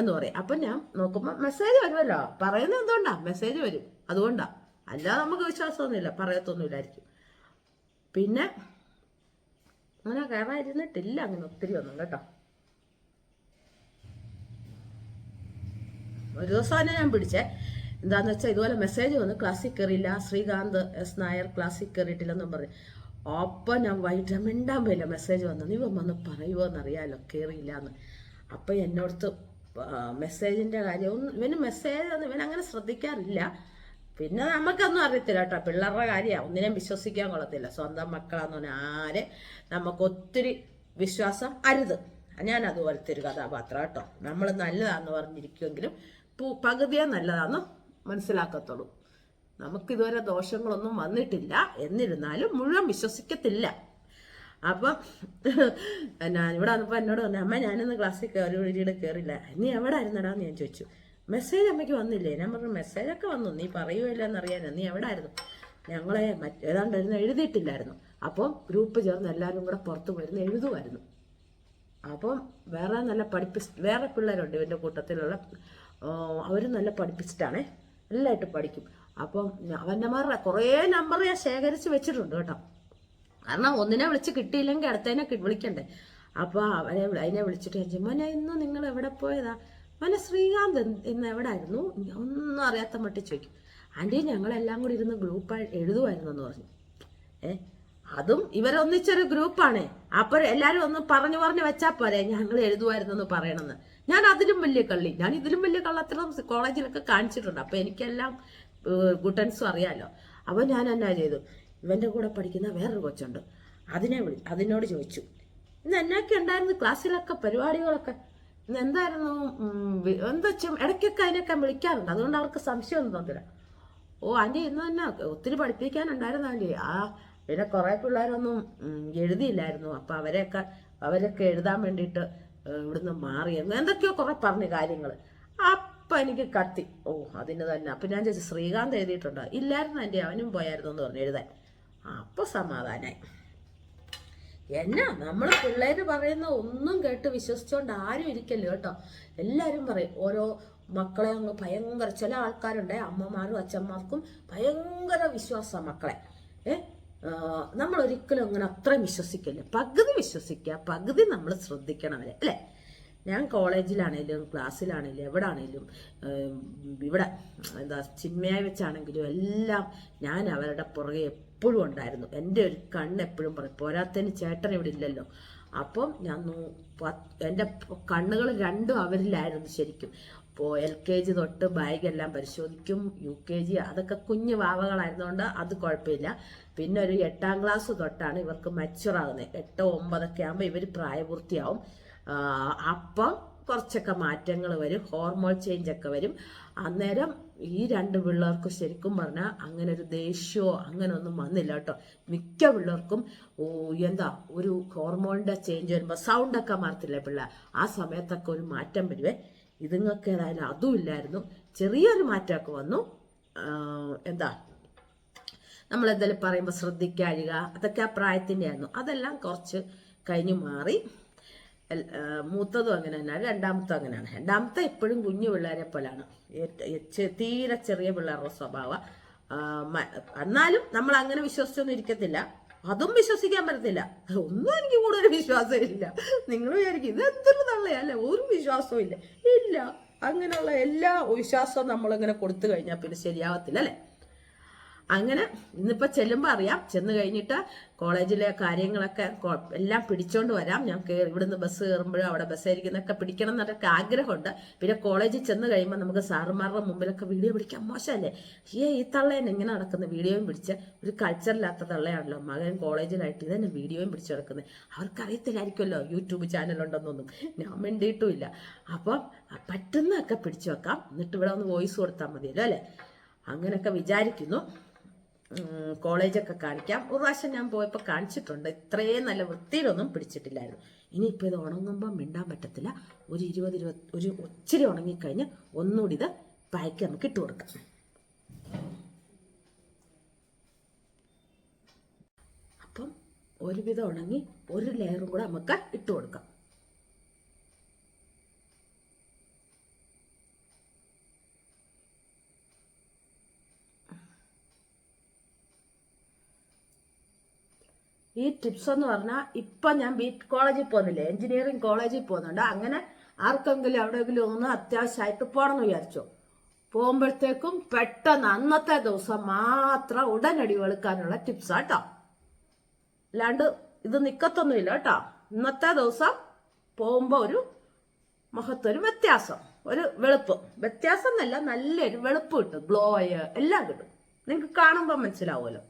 S1: എന്ന് പറയും. അപ്പം ഞാൻ നോക്കുമ്പോൾ മെസ്സേജ് വരുമല്ലോ. പറയുന്നത് എന്തുകൊണ്ടാ? മെസ്സേജ് വരും. അതുകൊണ്ടാ. അല്ലാതെ നമുക്ക് വിശ്വാസമൊന്നുമില്ല. പറയത്തൊന്നുമില്ലായിരിക്കും. പിന്നെ അങ്ങനെ കയറാതിരുന്നിട്ടില്ല അങ്ങനെ ഒത്തിരി ഒന്നും കേട്ടോ. ഒരു ദിവസം തന്നെ ഞാൻ പിടിച്ചേ. എന്താന്ന് വെച്ചാൽ ഇതുപോലെ മെസ്സേജ് വന്ന് ക്ലാസ്സിൽ കയറിയില്ല ശ്രീകാന്ത് എസ് നായർ ക്ലാസ്സിൽ കയറിയിട്ടില്ലെന്നും പറഞ്ഞു. അപ്പം ഞാൻ വൈകിട്ട് മിണ്ടാൻ പോയില്ല മെസ്സേജ് വന്നു. നീ വന്ന് പറയുമോ എന്നറിയാലോ കയറിയില്ല എന്ന് അപ്പം എന്നോടത്ത് മെസ്സേജിന്റെ കാര്യം ഇവന് മെസ്സേജ് ഒന്നും ഇവൻ അങ്ങനെ ശ്രദ്ധിക്കാറില്ല. പിന്നെ നമുക്കൊന്നും അറിയത്തില്ല കേട്ടോ പിള്ളേരുടെ കാര്യമാണ് ഒന്നിനെയും വിശ്വസിക്കാൻ കൊള്ളത്തില്ല. സ്വന്തം മക്കളാന്ന് പറഞ്ഞാൽ ആരെ നമുക്കൊത്തിരി വിശ്വാസം അരുത്. ഞാൻ അതുപോലത്തെ ഒരു കഥാപാത്രം കേട്ടോ. നമ്മൾ നല്ലതാന്ന് പറഞ്ഞിരിക്കുമെങ്കിലും പകുതിയെ നല്ലതാന്ന് മനസ്സിലാക്കത്തുള്ളൂ. നമുക്കിതുവരെ ദോഷങ്ങളൊന്നും വന്നിട്ടില്ല. എന്നിരുന്നാലും മുഴുവൻ വിശ്വസിക്കത്തില്ല. അപ്പം ഞാൻ ഇവിടെ വന്നപ്പോൾ എന്നോട് പറഞ്ഞു അമ്മ ഞാനിന്ന് ക്ലാസ്സിൽ കയറി വഴിയുടെ കയറില്ല. നീ എവിടെ ആയിരുന്നടാന്ന് ഞാൻ ചോദിച്ചു. മെസ്സേജ് അമ്മയ്ക്ക് വന്നില്ലേ? ഞാൻ പറഞ്ഞു മെസ്സേജൊക്കെ വന്നു. നീ പറയുമല്ലോ എന്നറിയാനോ നീ എവിടെ ആയിരുന്നു ഞങ്ങളെ മറ്റ് ഏതാണ്ടായിരുന്നു എഴുതിയിട്ടില്ലായിരുന്നു. അപ്പോൾ ഗ്രൂപ്പ് ചേർന്ന് എല്ലാവരും കൂടെ പുറത്ത് പോയിരുന്ന് എഴുതുമായിരുന്നു അപ്പം വേറെ നല്ല പഠിപ്പിച്ച് വേറെ പിള്ളേരുണ്ട് ഇവന്റെ കൂട്ടത്തിലുള്ള. അവർ നല്ല പഠിപ്പിച്ചിട്ടാണേ എല്ലായിട്ടും പഠിക്കും. അപ്പം അവന്റെമാരുടെ കുറേ നമ്പർ ഞാൻ ശേഖരിച്ച് വെച്ചിട്ടുണ്ട് കേട്ടോ. കാരണം ഒന്നിനെ വിളിച്ച് കിട്ടിയില്ലെങ്കിൽ അടുത്തതിനെ വിളിക്കണ്ടേ. അപ്പോൾ അവനെ അതിനെ വിളിച്ചിട്ട് ചോദിച്ചു, മോനെ ഇന്ന് നിങ്ങൾ എവിടെ പോയതാ? മോനെ ശ്രീകാന്ത് ഇന്ന് ഇന്ന് എവിടെ ആയിരുന്നു ഒന്നും അറിയാത്ത മട്ടി ചോദിക്കും. ആന്റി ഞങ്ങളെല്ലാം കൂടി ഇരുന്ന് ഗ്രൂപ്പായി എഴുതുമായിരുന്നു എന്ന് പറഞ്ഞു. ഏ അതും ഇവരൊന്നിച്ചൊരു ഗ്രൂപ്പാണ് അപ്പൊ എല്ലാവരും ഒന്ന് പറഞ്ഞു പറഞ്ഞു വെച്ചാ പോരെ ഞങ്ങൾ എഴുതുമായിരുന്നു എന്ന് പറയണമെന്ന്. ഞാൻ അതിലും വലിയ കള്ളി. ഞാൻ ഇതിലും വലിയ കള്ളത്തിലും കോളേജിലൊക്കെ കാണിച്ചിട്ടുണ്ട്. അപ്പൊ എനിക്കെല്ലാം ഗുട്ടൻസും അറിയാലോ. അപ്പോൾ ഞാൻ എന്നാ ചെയ്തു? ഇവന്റെ കൂടെ പഠിക്കുന്ന വേറൊരു കൊച്ചുണ്ട്. അതിനെ വിളി അതിനോട് ചോദിച്ചു. ഇന്ന് എന്നൊക്കെ ഉണ്ടായിരുന്നു? ക്ലാസ്സിലൊക്കെ പരിപാടികളൊക്കെ? എന്തായിരുന്നു? എന്താ വെച്ചാൽ ഇടയ്ക്കൊക്കെ അതിനൊക്കെ വിളിക്കാറുണ്ട്. അതുകൊണ്ട് അവർക്ക് സംശയമൊന്നും തോന്നില്ല ഓ ആന്റി ഇന്ന് തന്നെ ഒത്തിരി പഠിപ്പിക്കാനുണ്ടായിരുന്നു ആന്റി ആ പിന്നെ കുറേ പിള്ളേരൊന്നും എഴുതിയില്ലായിരുന്നു. അപ്പം അവരെയൊക്കെ അവരൊക്കെ എഴുതാൻ വേണ്ടിയിട്ട് ഇവിടുന്ന് മാറിയെന്ന് എന്തൊക്കെയോ കുറേ പറഞ്ഞു കാര്യങ്ങൾ അപ്പം എനിക്ക് കത്തി. ഓ അതിന് തന്നെ. അപ്പം ഞാൻ ചോദിച്ചു ശ്രീകാന്ത് എഴുതിയിട്ടുണ്ടോ? ഇല്ലായിരുന്നു ആന്റി അവനും പോയായിരുന്നു എന്ന് പറഞ്ഞു എഴുതാൻ. അപ്പോൾ സമാധാനായി. എന്നാ നമ്മൾ പിള്ളേർ പറയുന്ന ഒന്നും കേട്ട് വിശ്വസിച്ചുകൊണ്ട് ആരും ഇരിക്കല്ലോ കേട്ടോ? എല്ലാവരും പറയും ഓരോ മക്കളെ അങ്ങ് ഭയങ്കര ചില ആൾക്കാരുണ്ട് അമ്മമാരും അച്ഛന്മാർക്കും ഭയങ്കര വിശ്വാസമാണ് മക്കളെ. ഏ? നമ്മൾ ഒരിക്കലും അങ്ങനെ അത്രയും വിശ്വസിക്കില്ല? പകുതി വിശ്വസിക്കുക പകുതി നമ്മൾ ശ്രദ്ധിക്കണം അവരെ അല്ലേ? ഞാൻ കോളേജിലാണേലും ക്ലാസ്സിലാണേലും എവിടെ ആണേലും ഇവിടെ എന്താ ചിന്മയായി വെച്ചാണെങ്കിലും എല്ലാം ഞാൻ അവരുടെ പുറകെ എപ്പോഴും ഉണ്ടായിരുന്നു. എന്റെ ഒരു കണ്ണ് എപ്പോഴും പറയും പോരാത്തതിന് ചേട്ടൻ ഇവിടെ ഇല്ലല്ലോ. അപ്പം ഞാൻ എന്റെ കണ്ണുകൾ രണ്ടും അവരിലായിരുന്നു ശരിക്കും. ഇപ്പോൾ എൽ കെ ജി തൊട്ട് ബാഗെല്ലാം പരിശോധിക്കും യു കെ ജി അതൊക്കെ കുഞ്ഞു വാവകളായിരുന്നുകൊണ്ട് അത് കുഴപ്പമില്ല. പിന്നെ ഒരു എട്ടാം ക്ലാസ് തൊട്ടാണ് ഇവർക്ക് മെച്ചുറാകുന്നത് എട്ടോ ഒമ്പതൊക്കെ ആകുമ്പോൾ ഇവർ പ്രായപൂർത്തിയാവും. അപ്പം കുറച്ചൊക്കെ മാറ്റങ്ങൾ വരും ഹോർമോൺ ചേഞ്ച് ഒക്കെ വരും. അന്നേരം ഈ രണ്ട് പിള്ളേർക്ക് ശരിക്കും പറഞ്ഞാൽ അങ്ങനെ ഒരു ദേഷ്യമോ അങ്ങനെ ഒന്നും വന്നില്ല കേട്ടോ. മിക്ക പിള്ളേർക്കും ഓ എന്താ ഒരു ഹോർമോണിന്റെ ചേഞ്ച് വരുമ്പോൾ സൗണ്ടൊക്കെ മാറത്തില്ലേ പിള്ളേർ ആ സമയത്തൊക്കെ ഒരു മാറ്റം വരുവേ. ഇതുങ്ങൾക്ക് ഏതായാലും അതും ഇല്ലായിരുന്നു. ചെറിയൊരു മാറ്റമൊക്കെ വന്നു. എന്താ നമ്മളെന്തായാലും പറയുമ്പോൾ ശ്രദ്ധിക്കാഴുക അതൊക്കെ ആ പ്രായത്തിന്റെ ആയിരുന്നു അതെല്ലാം കുറച്ച് കഴിഞ്ഞ് മാറി. മൂത്തതും അങ്ങനെ തന്നെയാണ് രണ്ടാമത്തും അങ്ങനെയാണ്. രണ്ടാമത്തെ എപ്പോഴും കുഞ്ഞു പിള്ളേരെ പോലെയാണ് തീരെ ചെറിയ പിള്ളേരുടെ സ്വഭാവം എന്നാലും നമ്മൾ അങ്ങനെ വിശ്വസിച്ചൊന്നും ഇരിക്കത്തില്ല. അതും വിശ്വസിക്കാൻ പറ്റത്തില്ല. ഒന്നും എനിക്ക് കൂടുതൽ വിശ്വാസമില്ല നിങ്ങൾ വിചാരിക്കും ഇത് എന്തൊരു തള്ളയല്ലേ? ഒരു വിശ്വാസവും ഇല്ല. ഇല്ല. അങ്ങനെയുള്ള എല്ലാ വിശ്വാസവും നമ്മളിങ്ങനെ കൊടുത്തു കഴിഞ്ഞാൽ പിന്നെ ശരിയാവത്തില്ല അല്ലേ? അങ്ങനെ ഇന്നിപ്പോൾ ചെല്ലുമ്പോൾ അറിയാം. ചെന്ന് കഴിഞ്ഞിട്ട് കോളേജിലെ കാര്യങ്ങളൊക്കെ എല്ലാം പിടിച്ചോണ്ട് വരാം. ഞാൻ ഇവിടുന്ന് ബസ് കയറുമ്പോഴും അവിടെ ബസ് ആയിരിക്കുന്നൊക്കെ പിടിക്കണം എന്നൊക്കെ ആഗ്രഹമുണ്ട്. പിന്നെ കോളേജിൽ ചെന്ന് കഴിയുമ്പോൾ നമുക്ക് സാറുമാരുടെ മുമ്പിലൊക്കെ വീഡിയോ പിടിക്കാൻ മോശമല്ലേ? ഏ ഈ തള്ളേനെ എങ്ങനെ നടക്കുന്ന? വീഡിയോയും പിടിച്ച് ഒരു കൾച്ചറില്ലാത്ത തള്ളയാണല്ലോ മകൻ കോളേജിലായിട്ട് ഇതന്നെ വീഡിയോയും പിടിച്ചു നടക്കുന്നത് അവർക്കറിയത്തില്ലായിരിക്കുമല്ലോ യൂട്യൂബ് ചാനലുണ്ടെന്നൊന്നും ഞാൻ വേണ്ടിയിട്ടുമില്ല അപ്പം പറ്റുന്നതൊക്കെ പിടിച്ചു വെക്കാം. എന്നിട്ട് ഇവിടെ ഒന്ന് വോയിസ് കൊടുത്താൽ മതിയല്ലോ അല്ലേ? അങ്ങനെയൊക്കെ വിചാരിക്കുന്നു. കോളേജൊക്കെ കാണിക്കാം. ഒരു പ്രാവശ്യം ഞാൻ പോയപ്പോൾ കാണിച്ചിട്ടുണ്ട്. ഇത്രയും നല്ല വൃത്തിയിലൊന്നും പിടിച്ചിട്ടില്ലായിരുന്നു. ഇനിയിപ്പോൾ ഇത് ഉണങ്ങുമ്പോൾ മിണ്ടാൻ പറ്റത്തില്ല. ഒരു ഇരുപത് ഇരുപത് ഒരു ഒച്ചിരി ഉണങ്ങിക്കഴിഞ്ഞ് ഒന്നുകൂടി ഇത് പായ്ക്ക് നമുക്ക് ഇട്ട് കൊടുക്കാം. അപ്പം ഒരുവിധം ഉണങ്ങി ഒരു ലെയറും കൂടെ നമുക്ക് ഇട്ട് കൊടുക്കാം. ഈ ടിപ്സ് എന്ന് പറഞ്ഞാൽ ഇപ്പം ഞാൻ ബി കോളേജിൽ പോകുന്നില്ലേ? എഞ്ചിനീയറിംഗ് കോളേജിൽ പോകുന്നുണ്ട്. അങ്ങനെ ആർക്കെങ്കിലും എവിടെയെങ്കിലും ഒന്ന് അത്യാവശ്യമായിട്ട് പോകണമെന്ന് വിചാരിച്ചോ? പോകുമ്പോഴത്തേക്കും പെട്ടെന്ന് അന്നത്തെ ദിവസം മാത്രം ഉടനടി വെളുക്കാനുള്ള ടിപ്സ് കേട്ടോ അല്ലാണ്ട് ഇത് നിക്കത്തൊന്നുമില്ല കേട്ടോ ഇന്നത്തെ ദിവസം പോകുമ്പോൾ ഒരു മഹത്തൊരു വ്യത്യാസം. ഒരു വെളുപ്പ്. വ്യത്യാസം എന്നല്ല നല്ലൊരു വെളുപ്പ് കിട്ടും. ഗ്ലോയ് എല്ലാം കിട്ടും. നിങ്ങൾക്ക് കാണുമ്പോൾ മനസ്സിലാവുമല്ലോ.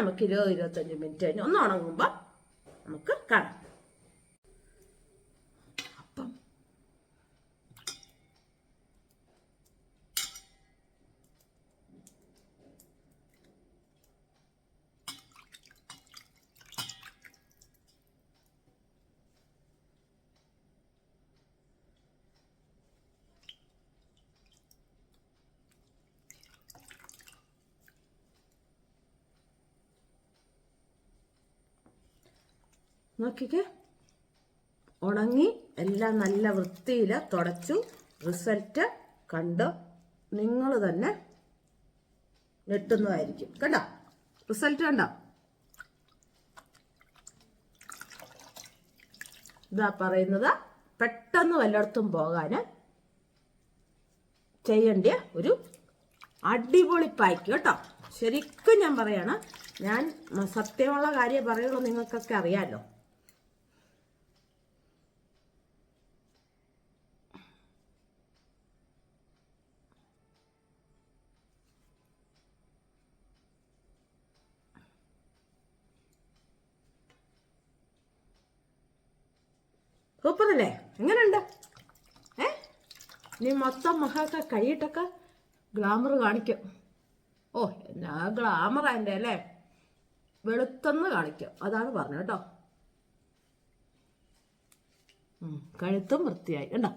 S1: നമുക്ക് ഇരുപത് ഇരുപത്തഞ്ച് മിനിറ്റ് കഴിഞ്ഞ് ഒന്ന് ഉണങ്ങുമ്പോൾ നമുക്ക് കാണാം അപ്പം നോക്കിക്കേ. ഉണങ്ങി എല്ലാം നല്ല വൃത്തിയിൽ തുടച്ചു. റിസൾട്ട് കണ്ട്? നിങ്ങൾ തന്നെ ഞെട്ടുന്നതായിരിക്കും. കണ്ടോ? റിസൾട്ട് കണ്ടോ? ഇതാ പറയുന്നത് പെട്ടെന്ന് വല്ലയിടത്തും പോകാൻ ചെയ്യേണ്ട ഒരു അടിപൊളി പായ്ക്ക് കേട്ടോ. ശരിക്കും ഞാൻ പറയാണ് ഞാൻ സത്യമുള്ള കാര്യം പറയുള്ളൂ നിങ്ങൾക്കൊക്കെ അറിയാമല്ലോ സൂപ്പറല്ലേ? എങ്ങനെയുണ്ട് ഏ? നീ മൊത്തം മഹാക്ക കഴിയിട്ടൊക്കെ ഗ്ലാമർ കാണിക്കും. ഓ എന്നാ ഗ്ലാമർ എന്റെ അല്ലേ? വെളുത്തെന്ന് കാണിക്കും. അതാണ് പറഞ്ഞത് കേട്ടോ. കഴുത്തും വൃത്തിയായി. കണ്ടോ?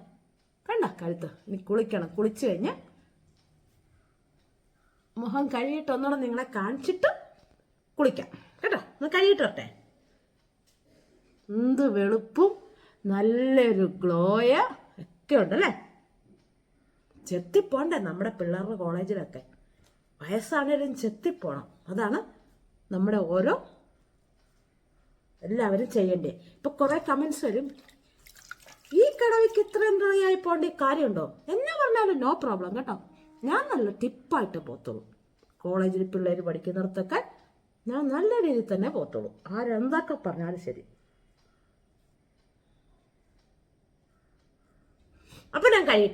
S1: കണ്ട കഴുത്ത്? ഇനി കുളിക്കണം. കുളിച്ചു കഴിഞ്ഞ് മുഖം കഴുകിയിട്ട് ഒന്നുകൂടെ നിങ്ങളെ കാണിച്ചിട്ട് കുളിക്കാം. കേട്ടോ? ഒന്ന് കഴുകിയിട്ട് വരട്ടെ. എന്ത് വെളുപ്പും നല്ലൊരു ഗ്ലോയ ഒക്കെ ഉണ്ടല്ലേ? ചെത്തിപ്പോണ്ടേ നമ്മുടെ പിള്ളേരുടെ കോളേജിലൊക്കെ. വയസ്സാണേലും ചെത്തിപ്പോണം. അതാണ് നമ്മുടെ ഓരോ എല്ലാവരും ചെയ്യണ്ടേ. ഇപ്പൊ കുറെ കമന്റ്സ് വരും. ഈ കടവയ്ക്ക് ഇത്രയും ഡ്രൈയായി പോകേണ്ട കാര്യമുണ്ടോ? എന്നെ പറഞ്ഞാലും നോ പ്രോബ്ലം കേട്ടോ. ഞാൻ നല്ല ടിപ്പായിട്ട് പോത്തുള്ളൂ. കോളേജിൽ പിള്ളേർ പഠിക്കുന്നിടത്തൊക്കെ ഞാൻ നല്ല രീതിയിൽ തന്നെ പോത്തുള്ളൂ. ആരെന്തൊക്കെ പറഞ്ഞാലും ശരി. അപ്പൊ ഞാൻ കഴിയും